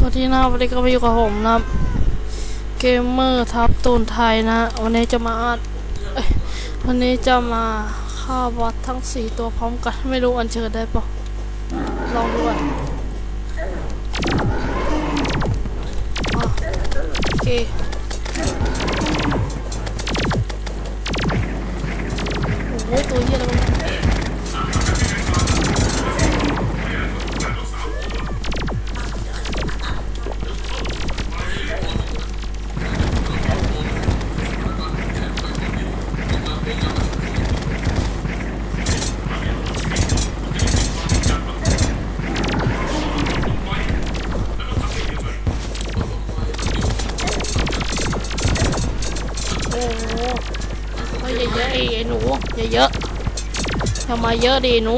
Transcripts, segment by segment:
สวัสดีนะวันนี้ก็มาอยู่กับผมนะเกมเมอร์ทับตูนไทยนะ วันนี้จะมาอัดวันนี้จะมาฆ่าบอสทั้ง4ตัวพร้อมกัน ไม่รู้อันเชิญได้ปะลองดูก่อนอะโอเคโอ้โหตัวเหี้ยอะเนี่ย เยอะไอ้ไอ้หนูเยอะอย่ามาเยอะดิหนู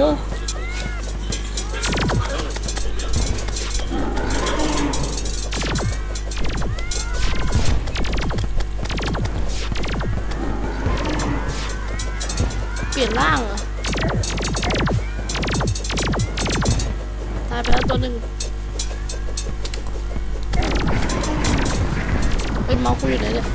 เปลี่ยนร่างเหรอตายไปแล้วตัวหนึ่งเป็นเมาส์กูอยู่ไหนเนี่ย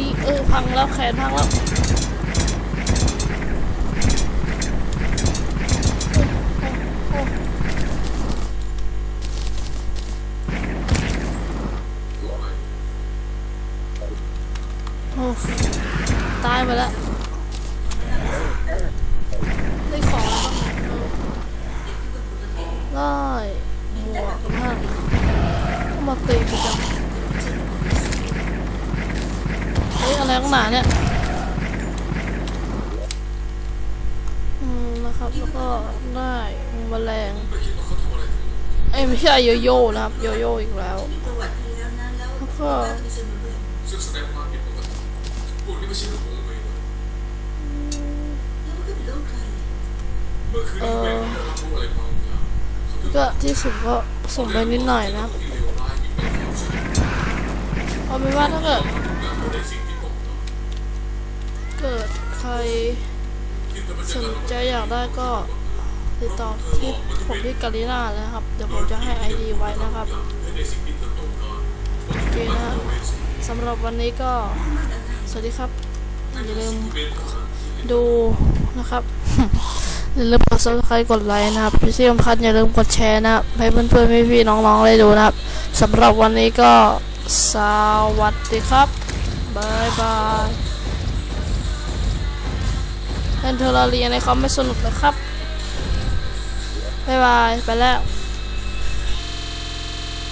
ตีเออพังแล้วแขนพังแล้วโอ้ตายไปแล้วได้ของ อะไรข้างหนาเนี่ย อืมนะครับ แล้วก็ได้แมลงเอ้ยไม่ใช่โยโย่นะครับ โยโย่อีกแล้ว แล้วก็ซึ่งแสดงความผิดปกติพวกนี้ไม่ใช่ลูกของเวรเมื่อคืนนี้เวรไม่ได้รับรู้อะไรบางอย่างเขาถึงก็ที่สุดก็ส่งไปนิดหน่อยนะครับที่เลวร้ายมีเป็นแถวเส้นเอาเป็นว่าถ้าเกิด ในสิ่งที่ผมทำ เกิด ใครสนใจอยากได้ก็ติดต่อที่ผมที่กาลิน่าเลยนะครับ เดี๋ยวผมจะให้ไอดีไว้นะครับโอเคนะสำหรับวันนี้ก็ สวัสดีครับ อย่าลืมดูนะครับอย่าลืมกด subscribe กดไลค์นะครับพี่ที่สำคัญอย่าลืมกดแชร์นะให้เพื่อนๆพี่ๆน้องๆได้ดูนะครับสำหรับวันนี้ก็สวัสดีครับบายบาย เล่นเทอร์เรียในคอมไม่สนุกเลยครับบายบาย ไปแล้ว